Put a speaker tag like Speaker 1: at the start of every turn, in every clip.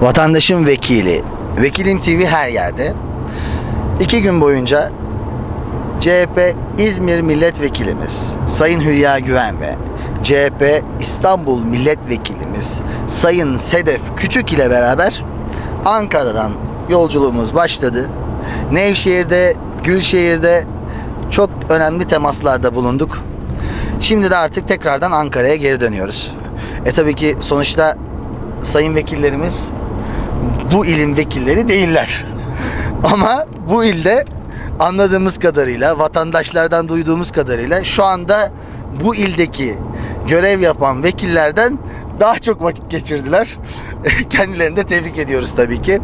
Speaker 1: Vatandaşın vekili, Vekilim TV her yerde. İki gün boyunca CHP İzmir Milletvekilimiz Sayın Hülya Güven ve CHP İstanbul Milletvekilimiz Sayın Sedef Küçük ile beraber Ankara'dan yolculuğumuz başladı. Nevşehir'de, Gülşehir'de çok önemli temaslarda bulunduk. Şimdi de artık tekrardan Ankara'ya geri dönüyoruz. E tabii ki sonuçta sayın vekillerimiz bu ilin vekilleri değiller. Ama bu ilde anladığımız kadarıyla, vatandaşlardan duyduğumuz kadarıyla şu anda bu ildeki görev yapan vekillerden daha çok vakit geçirdiler. Kendilerini de tebrik ediyoruz tabii ki.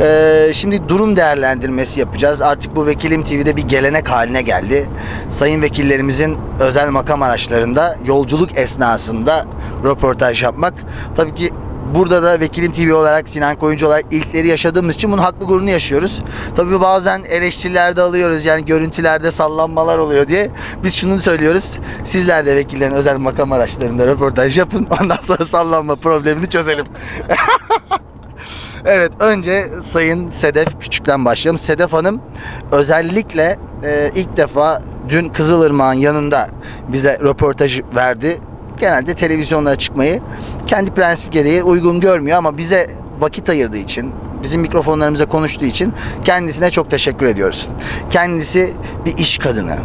Speaker 1: Ee, şimdi durum değerlendirmesi yapacağız. Artık bu Vekilim TV'de bir gelenek haline geldi. Sayın vekillerimizin özel makam araçlarında yolculuk esnasında röportaj yapmak. Tabii ki Burada da Vekilim TV olarak, Sinan Koyuncu olarak ilkleri yaşadığımız için bunun haklı gururunu yaşıyoruz. Tabii bazen eleştiriler de alıyoruz yani görüntülerde sallanmalar oluyor diye. Biz şunu söylüyoruz. Sizler de vekillerin özel makam araçlarında röportaj yapın. Ondan sonra sallanma problemini çözelim. Evet önce Sayın Sedef Küçük'ten başlayalım. Sedef Hanım özellikle e, ilk defa dün Kızılırmak'ın yanında bize röportaj verdi. Genelde televizyonlara çıkmayı kendi prensip gereği uygun görmüyor ama bize vakit ayırdığı için, bizim mikrofonlarımıza konuştuğu için kendisine çok teşekkür ediyoruz. Kendisi bir iş kadını.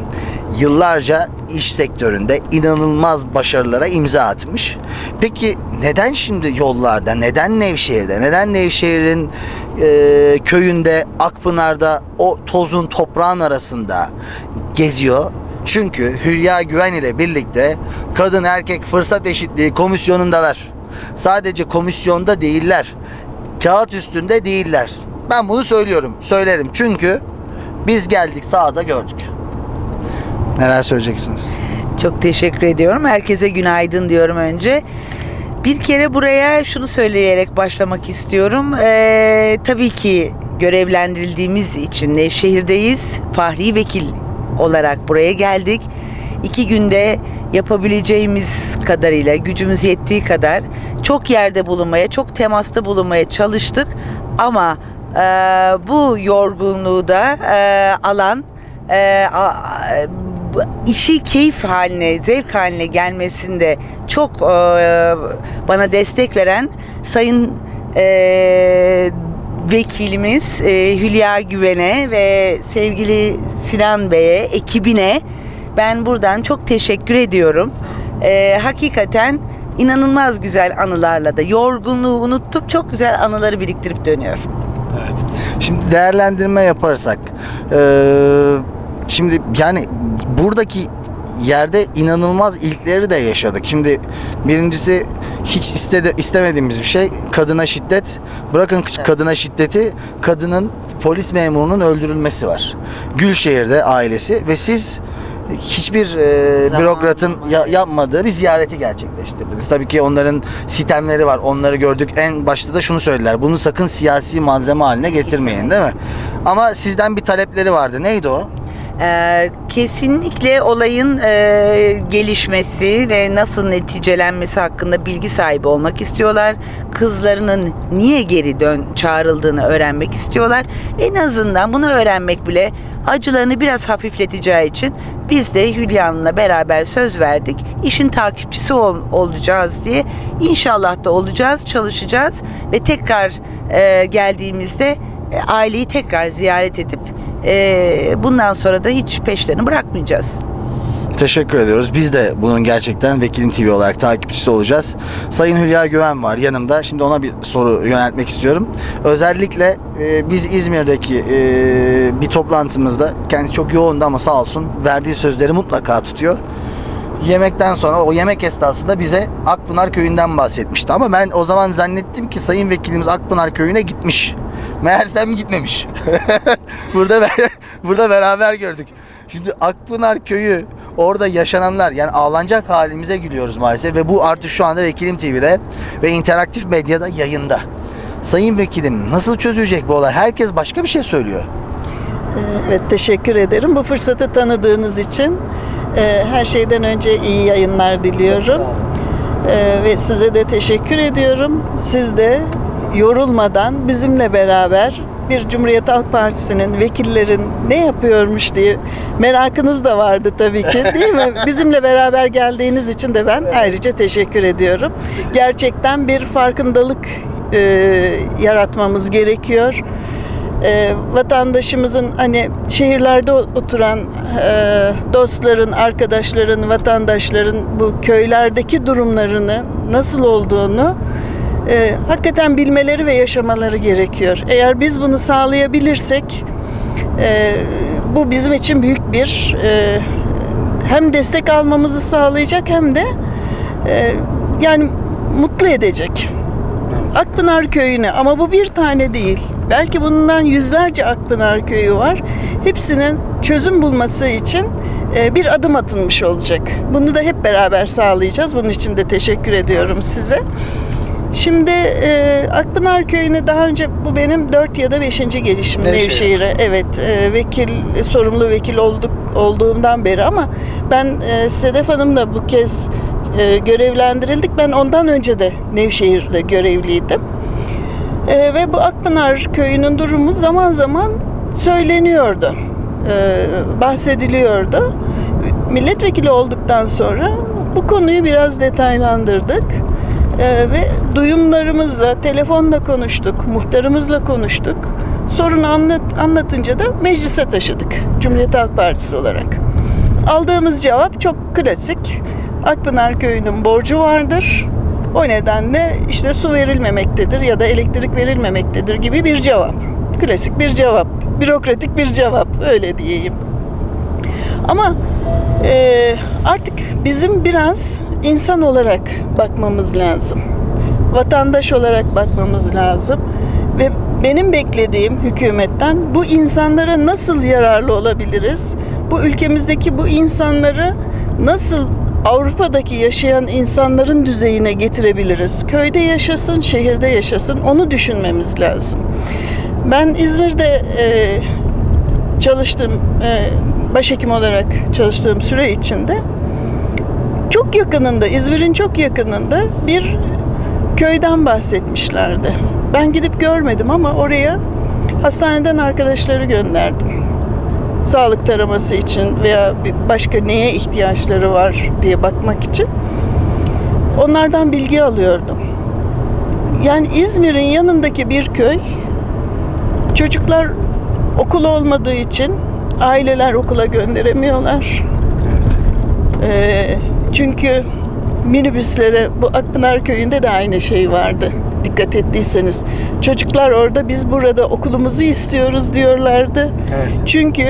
Speaker 1: Yıllarca iş sektöründe inanılmaz başarılara imza atmış. Peki neden şimdi yollarda, neden Nevşehir'de, neden Nevşehir'in e, köyünde, Akpınar'da o tozun toprağın arasında geziyor? Çünkü Hülya Güven ile birlikte kadın erkek fırsat eşitliği komisyonundalar. Sadece komisyonda değiller. Kağıt üstünde değiller. Ben bunu söylüyorum, söylerim. Çünkü biz geldik sahada gördük. Neler söyleyeceksiniz?
Speaker 2: Çok teşekkür ediyorum. Herkese günaydın diyorum önce. Bir kere buraya şunu söyleyerek başlamak istiyorum. Ee, tabii ki görevlendirildiğimiz için Nevşehir'deyiz. Fahri vekil olarak buraya geldik. İki günde yapabileceğimiz kadarıyla, gücümüz yettiği kadar çok yerde bulunmaya, çok temasta bulunmaya çalıştık. Ama e, bu yorgunluğu da e, alan, e, a- işi keyif haline, zevk haline gelmesinde çok e, bana destek veren Sayın e, vekilimiz e, Hülya Güven'e ve sevgili Sinan Bey'e, ekibine ben buradan çok teşekkür ediyorum. E, hakikaten inanılmaz güzel anılarla da yorgunluğu unuttum. Çok güzel anıları biriktirip dönüyorum.
Speaker 1: Evet. Şimdi değerlendirme yaparsak, eee, şimdi yani buradaki yerde inanılmaz ilkleri de yaşadık. Şimdi birincisi hiç istedi, istemediğimiz bir şey kadına şiddet. Bırakın kadına şiddeti, kadının polis memurunun öldürülmesi var. Gülşehir'de ailesi ve siz hiçbir e, bürokratın ya- yapmadığı bir ziyareti gerçekleştirdiniz. Tabii ki onların sistemleri var. Onları gördük. En başta da şunu söylediler. Bunu sakın siyasi malzeme haline getirmeyin değil mi? Ama sizden bir talepleri vardı. Neydi o?
Speaker 2: Ee, kesinlikle olayın e, gelişmesi ve nasıl neticelenmesi hakkında bilgi sahibi olmak istiyorlar. Kızlarının niye geri dön çağrıldığını öğrenmek istiyorlar. En azından bunu öğrenmek bile acılarını biraz hafifleteceği için biz de Hülya beraber söz verdik. İşin takipçisi ol- olacağız diye. İnşallah da olacağız, çalışacağız ve tekrar e, geldiğimizde e, aileyi tekrar ziyaret edip e, bundan sonra da hiç peşlerini bırakmayacağız.
Speaker 1: Teşekkür ediyoruz. Biz de bunun gerçekten Vekilim TV olarak takipçisi olacağız. Sayın Hülya Güven var yanımda. Şimdi ona bir soru yöneltmek istiyorum. Özellikle e, biz İzmir'deki e, bir toplantımızda kendisi çok yoğundu ama sağ olsun verdiği sözleri mutlaka tutuyor. Yemekten sonra o yemek esnasında bize Akpınar Köyü'nden bahsetmişti. Ama ben o zaman zannettim ki Sayın Vekilimiz Akpınar Köyü'ne gitmiş. Meğersem gitmemiş. burada be- burada beraber gördük. Şimdi Akpınar Köyü orada yaşananlar yani ağlanacak halimize gülüyoruz maalesef ve bu artık şu anda Vekilim TV'de ve interaktif medyada yayında. Sayın Vekilim nasıl çözülecek bu olay? Herkes başka bir şey söylüyor.
Speaker 3: Evet teşekkür ederim bu fırsatı tanıdığınız için. Ee, Her şeyden önce iyi yayınlar diliyorum. Ee, Ve size de teşekkür ediyorum. Siz de yorulmadan bizimle beraber bir Cumhuriyet Halk Partisi'nin vekillerin ne yapıyormuş diye merakınız da vardı tabii ki değil mi? Bizimle beraber geldiğiniz için de ben ayrıca teşekkür ediyorum. Gerçekten bir farkındalık e, yaratmamız gerekiyor. E, vatandaşımızın hani şehirlerde oturan e, dostların, arkadaşların, vatandaşların bu köylerdeki durumlarını nasıl olduğunu e, hakikaten bilmeleri ve yaşamaları gerekiyor. Eğer biz bunu sağlayabilirsek e, bu bizim için büyük bir e, hem destek almamızı sağlayacak hem de e, yani mutlu edecek. Akpınar Köyü'nü ama bu bir tane değil. Belki bundan yüzlerce Akpınar Köyü var. Hepsinin çözüm bulması için e, bir adım atılmış olacak. Bunu da hep beraber sağlayacağız. Bunun için de teşekkür ediyorum size. Şimdi e, Akpınar Köyü'nü daha önce bu benim 4 ya da 5. gelişim
Speaker 1: Nevşehir'e.
Speaker 3: Nevşehir'e. Evet, e, vekil sorumlu vekil olduk olduğumdan beri ama ben e, Sedef Hanım'la bu kez e, görevlendirildik. Ben ondan önce de Nevşehir'de görevliydim. E, ve bu Akpınar Köyü'nün durumu zaman zaman söyleniyordu. E, bahsediliyordu. Milletvekili olduktan sonra bu konuyu biraz detaylandırdık. E, ve duyumlarımızla, telefonla konuştuk, muhtarımızla konuştuk. Sorunu anlat, anlatınca da meclise taşıdık Cumhuriyet Halk Partisi olarak. Aldığımız cevap çok klasik. Akpınar Köyü'nün borcu vardır. O nedenle işte su verilmemektedir ya da elektrik verilmemektedir gibi bir cevap. Klasik bir cevap. Bürokratik bir cevap öyle diyeyim. Ama e, artık bizim biraz insan olarak bakmamız lazım. Vatandaş olarak bakmamız lazım. Ve benim beklediğim hükümetten bu insanlara nasıl yararlı olabiliriz? Bu ülkemizdeki bu insanları nasıl Avrupa'daki yaşayan insanların düzeyine getirebiliriz? Köyde yaşasın, şehirde yaşasın onu düşünmemiz lazım. Ben İzmir'de e, çalıştım, e, başhekim olarak çalıştığım süre içinde çok yakınında, İzmir'in çok yakınında bir köyden bahsetmişlerdi. Ben gidip görmedim ama oraya hastaneden arkadaşları gönderdim. Sağlık taraması için veya başka neye ihtiyaçları var diye bakmak için. Onlardan bilgi alıyordum. Yani İzmir'in yanındaki bir köy çocuklar okul olmadığı için aileler okula gönderemiyorlar. Ee, çünkü minibüslere bu Akpınar köyünde de aynı şey vardı. Dikkat ettiyseniz. Çocuklar orada biz burada okulumuzu istiyoruz diyorlardı.
Speaker 1: Evet.
Speaker 3: Çünkü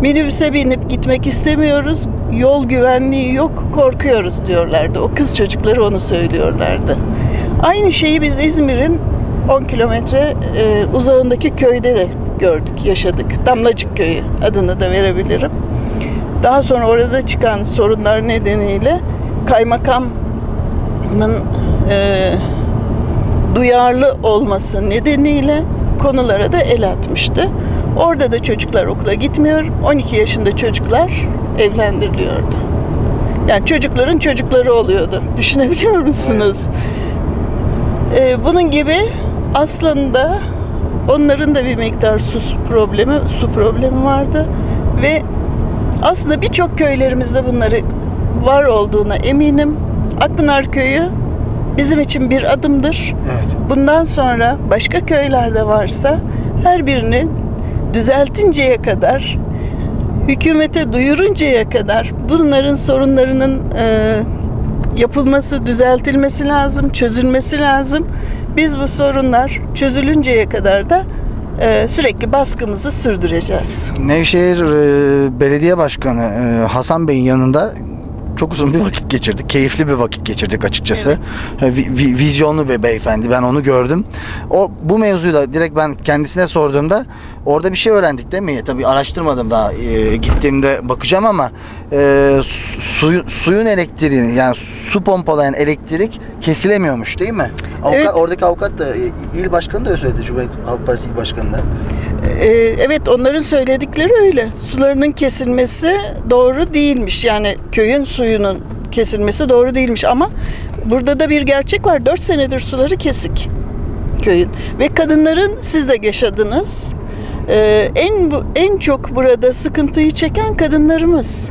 Speaker 3: minibüse binip gitmek istemiyoruz. Yol güvenliği yok, korkuyoruz diyorlardı. O kız çocukları onu söylüyorlardı. Aynı şeyi biz İzmir'in 10 kilometre e, uzağındaki köyde de gördük, yaşadık. Damlacık Köyü adını da verebilirim. Daha sonra orada çıkan sorunlar nedeniyle kaymakamın e, duyarlı olması nedeniyle konulara da el atmıştı. Orada da çocuklar okula gitmiyor. 12 yaşında çocuklar evlendiriliyordu. Yani çocukların çocukları oluyordu. Düşünebiliyor musunuz? Ee, bunun gibi aslında onların da bir miktar su problemi, su problemi vardı ve aslında birçok köylerimizde bunları var olduğuna eminim. Akpınar Köyü bizim için bir adımdır.
Speaker 1: Evet.
Speaker 3: Bundan sonra başka köylerde varsa her birini düzeltinceye kadar, hükümete duyuruncaya kadar bunların sorunlarının e, yapılması, düzeltilmesi lazım, çözülmesi lazım. Biz bu sorunlar çözülünceye kadar da e, sürekli baskımızı sürdüreceğiz.
Speaker 1: Nevşehir e, Belediye Başkanı e, Hasan Bey'in yanında çok uzun bir vakit geçirdik. Keyifli bir vakit geçirdik açıkçası. E, vi- vi- vizyonlu bir beyefendi. Ben onu gördüm. O bu mevzuyla direkt ben kendisine sorduğumda orada bir şey öğrendik değil mi? Tabii araştırmadım daha. E, gittiğimde bakacağım ama e, su- suyu, suyun elektriğini yani su pompalayan elektrik kesilemiyormuş değil mi? Avukat,
Speaker 3: Evet.
Speaker 1: Oradaki avukat da e, il başkanı da öyle söyledi. Cumhuriyet Halk Partisi il başkanı da.
Speaker 3: Ee, evet onların söyledikleri öyle. Sularının kesilmesi doğru değilmiş. Yani köyün suyunun kesilmesi doğru değilmiş ama burada da bir gerçek var. 4 senedir suları kesik. köyün ve kadınların siz de yaşadınız. Ee, en en çok burada sıkıntıyı çeken kadınlarımız.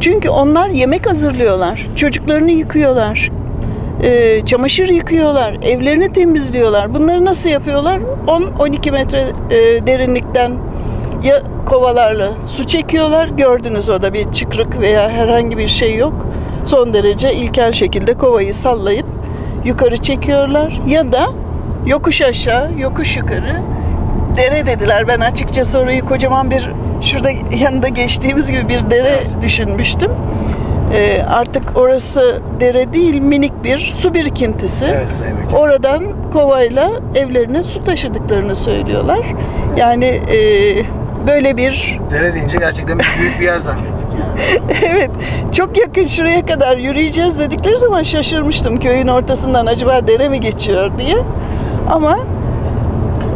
Speaker 3: Çünkü onlar yemek hazırlıyorlar, çocuklarını yıkıyorlar, e, çamaşır yıkıyorlar, evlerini temizliyorlar. Bunları nasıl yapıyorlar? 10-12 metre e, derinlikten ya kovalarla su çekiyorlar. Gördünüz o da bir çıkrık veya herhangi bir şey yok. Son derece ilkel şekilde kovayı sallayıp yukarı çekiyorlar. Ya da yokuş aşağı, yokuş yukarı dere dediler. Ben açıkçası orayı kocaman bir şurada yanında geçtiğimiz gibi bir dere düşünmüştüm. Ee, artık orası dere değil minik bir su birikintisi.
Speaker 1: Evet Sayın Vekilim.
Speaker 3: Oradan kovayla evlerine su taşıdıklarını söylüyorlar. Yani e, böyle bir
Speaker 1: Dere deyince gerçekten büyük bir yer zannettik.
Speaker 3: evet çok yakın şuraya kadar yürüyeceğiz dedikleri zaman şaşırmıştım köyün ortasından acaba dere mi geçiyor diye. Ama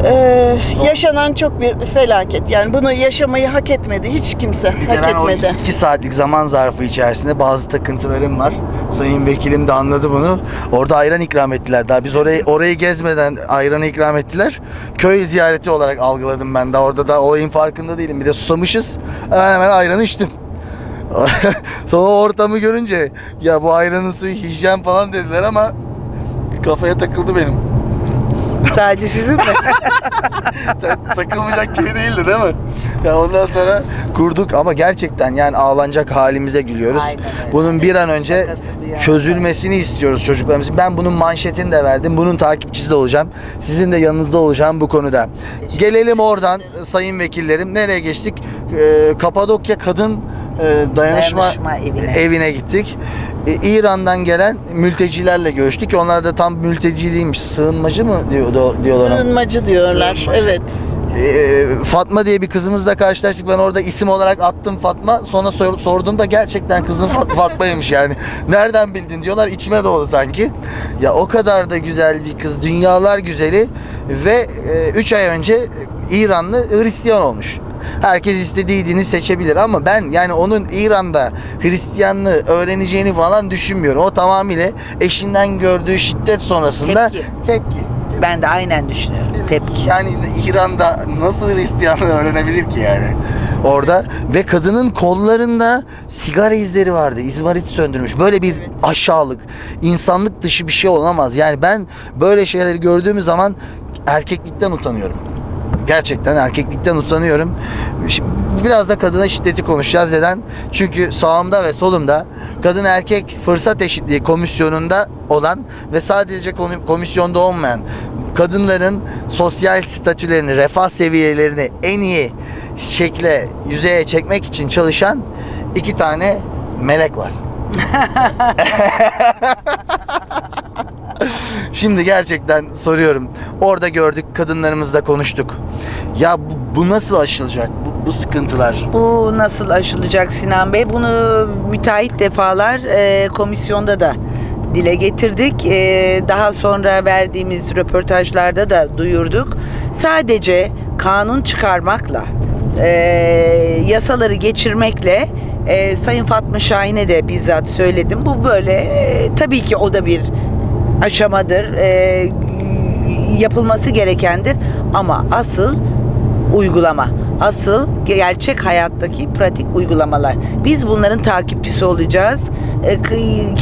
Speaker 3: e, yaşanan çok bir felaket. Yani bunu yaşamayı hak etmedi hiç kimse
Speaker 1: Bir de
Speaker 3: hak
Speaker 1: ben o
Speaker 3: etmedi.
Speaker 1: iki saatlik zaman zarfı içerisinde bazı takıntılarım var. Sayın Vekilim de anladı bunu. Orada ayran ikram ettiler. Daha biz orayı orayı gezmeden ayranı ikram ettiler. Köy ziyareti olarak algıladım ben de. Orada da olayın farkında değilim. Bir de susamışız. Hemen hemen ayranı içtim. Sonra ortamı görünce ya bu ayranın suyu hijyen falan dediler ama kafaya takıldı benim.
Speaker 2: Sadece sizin mi?
Speaker 1: Ta- takılmayacak gibi değildi değil mi? Ya ondan sonra kurduk ama gerçekten yani ağlanacak halimize gülüyoruz.
Speaker 2: Aynen öyle.
Speaker 1: Bunun bir an önce
Speaker 2: Şakası
Speaker 1: çözülmesini istiyoruz çocuklarımızın. Ben bunun manşetini de verdim. Bunun takipçisi de olacağım. Sizin de yanınızda olacağım bu konuda. Gelelim oradan sayın vekillerim. Nereye geçtik? Ee, Kapadokya Kadın e, Dayanışma,
Speaker 2: Dayanışma evine.
Speaker 1: evine gittik. E, İran'dan gelen mültecilerle görüştük. Onlar da tam mülteci değilmiş. Sığınmacı mı diyor, diyorlar?
Speaker 3: Sığınmacı diyorlar.
Speaker 1: Sığınmacı.
Speaker 3: Evet.
Speaker 1: Ee, Fatma diye bir kızımızla karşılaştık. Ben orada isim olarak attım Fatma. Sonra sor- sorduğumda gerçekten kızın Fat- Fatma'ymış yani. Nereden bildin diyorlar. İçime doğdu sanki. Ya o kadar da güzel bir kız. Dünyalar güzeli. Ve 3 ay önce İranlı Hristiyan olmuş. Herkes istediği dini seçebilir ama ben yani onun İran'da Hristiyanlığı öğreneceğini falan düşünmüyorum. O tamamıyla eşinden gördüğü şiddet sonrasında
Speaker 2: Tepki.
Speaker 1: tepki.
Speaker 2: Ben de aynen düşünüyorum. Tepki.
Speaker 1: Yani İran'da nasıl Hristiyanlığı öğrenebilir ki yani? Orada ve kadının kollarında sigara izleri vardı. İzmarit söndürmüş. Böyle bir aşağılık, insanlık dışı bir şey olamaz. Yani ben böyle şeyleri gördüğüm zaman erkeklikten utanıyorum. Gerçekten erkeklikten utanıyorum. Şimdi biraz da kadına şiddeti konuşacağız neden? Çünkü sağımda ve solumda kadın erkek fırsat eşitliği komisyonunda olan ve sadece komisyonda olmayan kadınların sosyal statülerini, refah seviyelerini en iyi şekle, yüzeye çekmek için çalışan iki tane melek var. Şimdi gerçekten soruyorum. Orada gördük, kadınlarımızla konuştuk. Ya bu, bu nasıl aşılacak? Bu, bu sıkıntılar.
Speaker 2: Bu nasıl aşılacak Sinan Bey? Bunu müteahhit defalar e, komisyonda da dile getirdik. E, daha sonra verdiğimiz röportajlarda da duyurduk. Sadece kanun çıkarmakla, e, yasaları geçirmekle e, Sayın Fatma Şahin'e de bizzat söyledim. Bu böyle e, tabii ki o da bir aşamadır. E, yapılması gerekendir ama asıl uygulama. Asıl gerçek hayattaki pratik uygulamalar. Biz bunların takipçisi olacağız. E,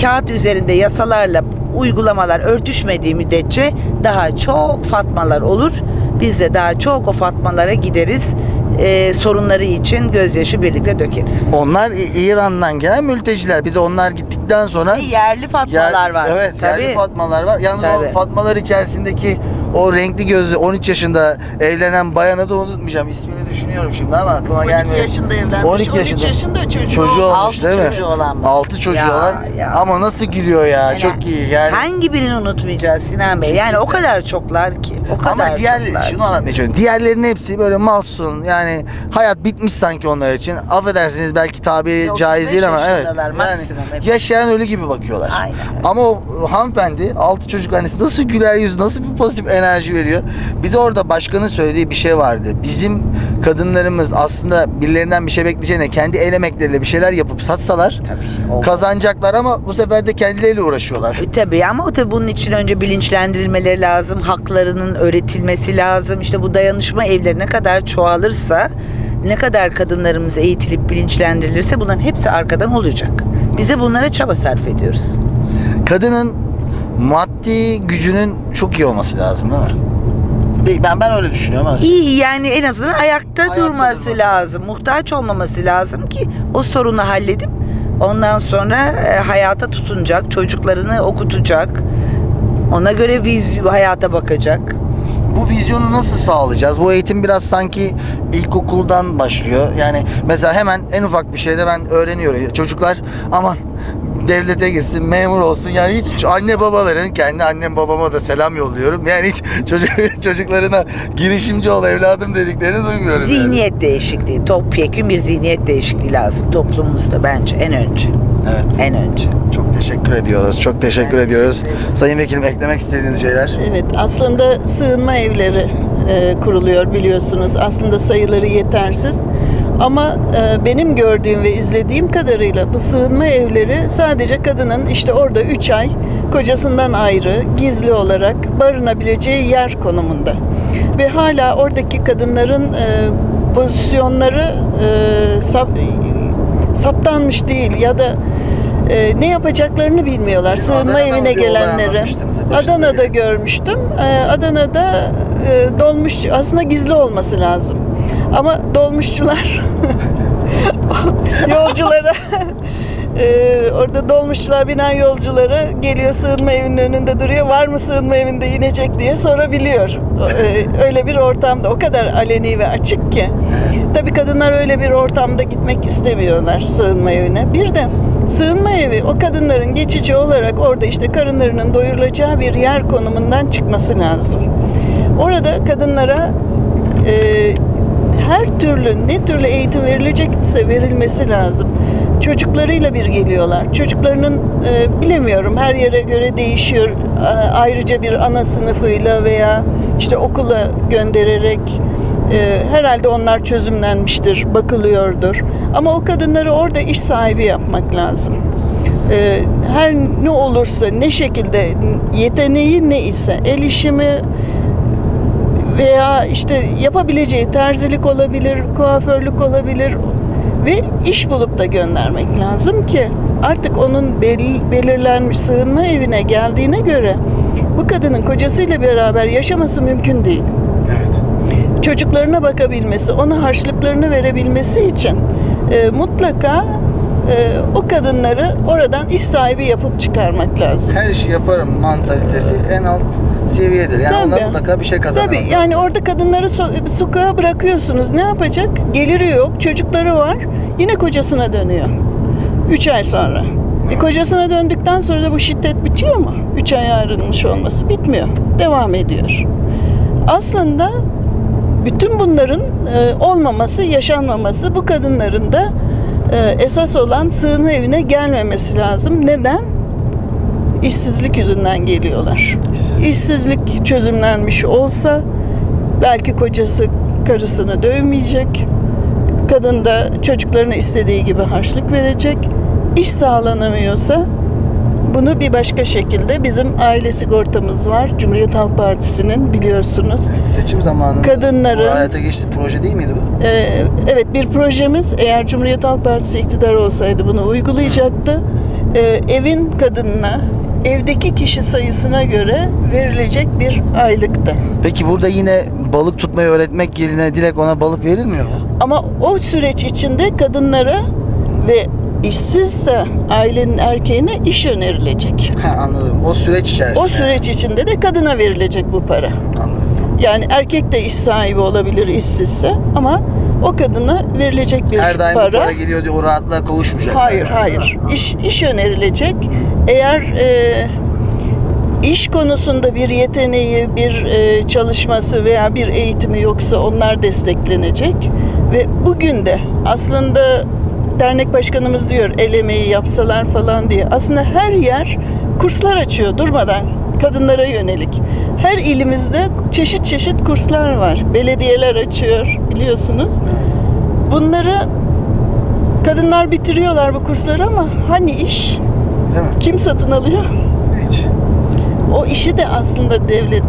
Speaker 2: kağıt üzerinde yasalarla uygulamalar örtüşmediği müddetçe daha çok fatmalar olur. Biz de daha çok o fatmalara gideriz. E, sorunları için gözyaşı birlikte dökeriz.
Speaker 1: Onlar İran'dan gelen mülteciler. Bir de onlar gittikten sonra
Speaker 2: Ve yerli fatmalar
Speaker 1: Yer-
Speaker 2: var.
Speaker 1: Evet, yerli
Speaker 2: Tabii.
Speaker 1: Fatmalar var. Yalnız
Speaker 2: Tabii.
Speaker 1: o Fatmalar içerisindeki o renkli gözlü 13 yaşında evlenen bayanı da unutmayacağım. İsmini düşünüyorum şimdi ama aklıma
Speaker 3: 12
Speaker 1: gelmiyor.
Speaker 3: yaşında evlenmiş.
Speaker 1: 12
Speaker 3: 13
Speaker 1: yaşında.
Speaker 3: yaşında çocuğu.
Speaker 1: Çocuğu olmuş
Speaker 2: Altı
Speaker 1: değil mi?
Speaker 2: çocuğu olan var.
Speaker 1: 6 çocuğu
Speaker 2: Ya,
Speaker 1: olan.
Speaker 2: ya.
Speaker 1: Ama nasıl gülüyor ya.
Speaker 2: Yani
Speaker 1: Çok iyi. Yani
Speaker 2: Hangi birini unutmayacağız Sinan Bey? Yani o kadar çoklar ki. O kadar
Speaker 1: Ama diğer
Speaker 2: çoklar.
Speaker 1: şunu anlatmaya çalışıyorum. Diğerlerinin hepsi böyle masum. Yani hayat bitmiş sanki onlar için. Affedersiniz belki tabiri
Speaker 2: 35
Speaker 1: caiz değil ama evet.
Speaker 2: hep.
Speaker 1: yaşayan ölü gibi bakıyorlar.
Speaker 2: Aynen.
Speaker 1: Ama o hanımefendi altı çocuk annesi nasıl güler yüz, nasıl bir pozitif enerji veriyor. Bir de orada başkanın söylediği bir şey vardı. Bizim kadınlarımız aslında birilerinden bir şey bekleyeceğine kendi el emekleriyle bir şeyler yapıp satsalar
Speaker 2: Tabii. O-
Speaker 1: kazanacaklar ama bu sefer de kendileriyle uğraşıyorlar.
Speaker 2: E, Tabii ama tabii bunun için önce bilinçlendirilmeleri lazım, haklarının öğretilmesi lazım. İşte bu dayanışma evleri ne kadar çoğalırsa, ne kadar kadınlarımız eğitilip bilinçlendirilirse bunların hepsi arkadan olacak. Bize bunlara çaba sarf ediyoruz.
Speaker 1: Kadının maddi gücünün çok iyi olması lazım değil mi? Değil, Ben ben öyle düşünüyorum ama.
Speaker 2: İyi yani en azından ayakta,
Speaker 1: Ayakta
Speaker 2: durması
Speaker 1: durması.
Speaker 2: lazım. Muhtaç olmaması lazım ki o sorunu halledip ondan sonra e, hayata tutunacak, çocuklarını okutacak. Ona göre viz hayata bakacak.
Speaker 1: Bu vizyonu nasıl sağlayacağız? Bu eğitim biraz sanki ilkokuldan başlıyor. Yani mesela hemen en ufak bir şeyde ben öğreniyorum. Çocuklar aman devlete girsin, memur olsun. Yani hiç anne babaların, kendi annem babama da selam yolluyorum. Yani hiç çocuk, çocuklarına girişimci ol evladım dediklerini duymuyorum. yani.
Speaker 2: Zihniyet değişikliği, topyekun bir zihniyet değişikliği lazım toplumumuzda bence en önce.
Speaker 1: Evet.
Speaker 2: En önce.
Speaker 1: Çok teşekkür ediyoruz. Çok teşekkür
Speaker 2: Ben
Speaker 1: ediyoruz. Sayın Vekilim eklemek istediğiniz şeyler.
Speaker 3: Evet, aslında sığınma evleri e, kuruluyor biliyorsunuz. Aslında sayıları yetersiz. Ama e, benim gördüğüm ve izlediğim kadarıyla bu sığınma evleri sadece kadının işte orada 3 ay kocasından ayrı, gizli olarak barınabileceği yer konumunda. Ve hala oradaki kadınların e, pozisyonları e, sap- saptanmış değil ya da e, ne yapacaklarını bilmiyorlar.
Speaker 1: Bizim
Speaker 3: Sığınma
Speaker 1: Adana'da
Speaker 3: evine gelenleri. Adana'da
Speaker 1: gelen.
Speaker 3: görmüştüm. Ee, Adana'da e, dolmuş aslında gizli olması lazım. Ama dolmuşçular yolculara e, orada dolmuşçular binen yolculara geliyor sığınma evinin önünde duruyor. Var mı sığınma evinde inecek diye sorabiliyor. Ee, öyle bir ortamda o kadar aleni ve açık ki. Tabii kadınlar öyle bir ortamda gitmek istemiyorlar sığınma evine. Bir de sığınma evi o kadınların geçici olarak orada işte karınlarının doyurulacağı bir yer konumundan çıkması lazım. Orada kadınlara e, her türlü ne türlü eğitim verilecekse verilmesi lazım. Çocuklarıyla bir geliyorlar. Çocuklarının e, bilemiyorum her yere göre değişiyor. A- Ayrıca bir ana sınıfıyla veya işte okula göndererek e, herhalde onlar çözümlenmiştir, bakılıyordur. Ama o kadınları orada iş sahibi yapmak lazım. E, her ne olursa, ne şekilde yeteneği ne ise, el işimi veya işte yapabileceği terzilik olabilir, kuaförlük olabilir ve iş bulup da göndermek lazım ki artık onun bel- belirlenmiş sığınma evine geldiğine göre bu kadının kocasıyla beraber yaşaması mümkün değil.
Speaker 1: Evet.
Speaker 3: Çocuklarına bakabilmesi, ona harçlıklarını verebilmesi için e, mutlaka e, o kadınları oradan iş sahibi yapıp çıkarmak lazım.
Speaker 1: Her işi yaparım mantalitesi en alt seviyedir. Yani
Speaker 3: Tabii.
Speaker 1: onlar mutlaka bir şey kazanır.
Speaker 3: Tabii yani orada kadınları so- sokağa bırakıyorsunuz. Ne yapacak? Geliri yok, çocukları var. Yine kocasına dönüyor. Üç ay sonra. E, kocasına döndükten sonra da bu şiddet bitiyor mu? Üç ay ayrılmış olması bitmiyor. Devam ediyor. Aslında bütün bunların e, olmaması, yaşanmaması bu kadınların da e, esas olan sığınma evine gelmemesi lazım. Neden? İşsizlik yüzünden geliyorlar.
Speaker 1: İşsizlik.
Speaker 3: İşsizlik çözümlenmiş olsa belki kocası karısını dövmeyecek. Kadın da çocuklarına istediği gibi harçlık verecek. İş sağlanamıyorsa bunu bir başka şekilde bizim aile sigortamız var. Cumhuriyet Halk Partisi'nin biliyorsunuz.
Speaker 1: Seçim zamanında
Speaker 3: Kadınların-
Speaker 1: hayata geçti proje değil miydi bu?
Speaker 3: Ee, evet bir projemiz eğer Cumhuriyet Halk Partisi iktidar olsaydı bunu uygulayacaktı. Ee, evin kadınına evdeki kişi sayısına göre verilecek bir aylıktı.
Speaker 1: Peki burada yine balık tutmayı öğretmek yerine direkt ona balık verilmiyor mu?
Speaker 3: Ama o süreç içinde kadınlara ve işsizse ailenin erkeğine iş önerilecek.
Speaker 1: Ha anladım. O süreç içerisinde.
Speaker 3: O süreç içinde de kadına verilecek bu para.
Speaker 1: Anladım.
Speaker 3: Yani erkek de iş sahibi olabilir işsizse ama o kadına verilecek bir
Speaker 1: Her daim
Speaker 3: para.
Speaker 1: para geliyor diye o rahatlığa kavuşmayacak.
Speaker 3: Hayır, hayır. İş, iş önerilecek. Eğer e, iş konusunda bir yeteneği, bir e, çalışması veya bir eğitimi yoksa onlar desteklenecek. Ve bugün de aslında dernek başkanımız diyor el yapsalar falan diye. Aslında her yer kurslar açıyor durmadan kadınlara yönelik. Her ilimizde çeşit çeşit kurslar var. Belediyeler açıyor biliyorsunuz. Bunları kadınlar bitiriyorlar bu kursları ama hani iş?
Speaker 1: Değil mi?
Speaker 3: Kim satın alıyor?
Speaker 1: Hiç.
Speaker 3: O işi de aslında devlet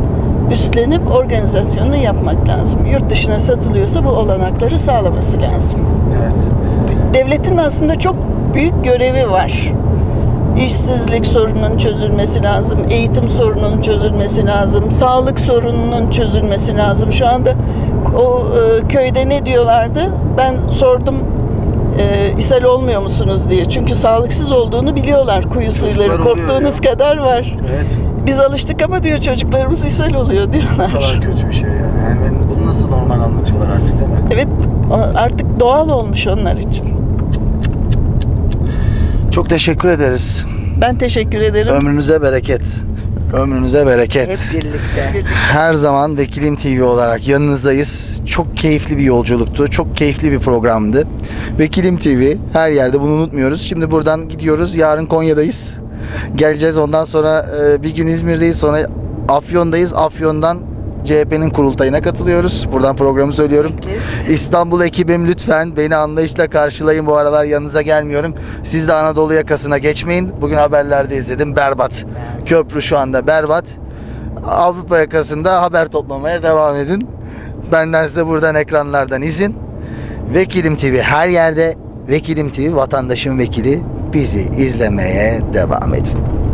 Speaker 3: üstlenip organizasyonunu yapmak lazım. Yurt dışına satılıyorsa bu olanakları sağlaması lazım.
Speaker 1: Evet.
Speaker 3: Devletin aslında çok büyük görevi var. İşsizlik sorununun çözülmesi lazım, eğitim sorununun çözülmesi lazım, sağlık sorununun çözülmesi lazım. Şu anda o e, köyde ne diyorlardı? Ben sordum e, ishal olmuyor musunuz diye. Çünkü sağlıksız olduğunu biliyorlar kuyu suyları. Korktuğunuz kadar var.
Speaker 1: Evet.
Speaker 3: Biz alıştık ama diyor çocuklarımız ishal oluyor
Speaker 1: Ne
Speaker 3: diyorlar.
Speaker 1: kadar kötü bir şey ya. Yani ben- bunu nasıl normal anlatıyorlar artık değil mi?
Speaker 3: Evet artık doğal olmuş onlar için.
Speaker 1: Çok teşekkür ederiz.
Speaker 3: Ben teşekkür ederim.
Speaker 1: Ömrünüze bereket. Ömrünüze bereket.
Speaker 2: Hep birlikte.
Speaker 1: Her zaman Vekilim TV olarak yanınızdayız. Çok keyifli bir yolculuktu. Çok keyifli bir programdı. Vekilim TV her yerde bunu unutmuyoruz. Şimdi buradan gidiyoruz. Yarın Konya'dayız. Geleceğiz. Ondan sonra e, bir gün İzmir'deyiz. Sonra Afyon'dayız. Afyon'dan CHP'nin kurultayına katılıyoruz. Buradan programı söylüyorum. İstanbul ekibim lütfen beni anlayışla karşılayın. Bu aralar yanınıza gelmiyorum. Siz de Anadolu yakasına geçmeyin. Bugün haberlerde izledim. Berbat. Köprü şu anda berbat. Avrupa yakasında haber toplamaya devam edin. Benden size buradan ekranlardan izin. Vekilim TV her yerde. Vekilim TV vatandaşın vekili. Bizi izlemeye devam edin.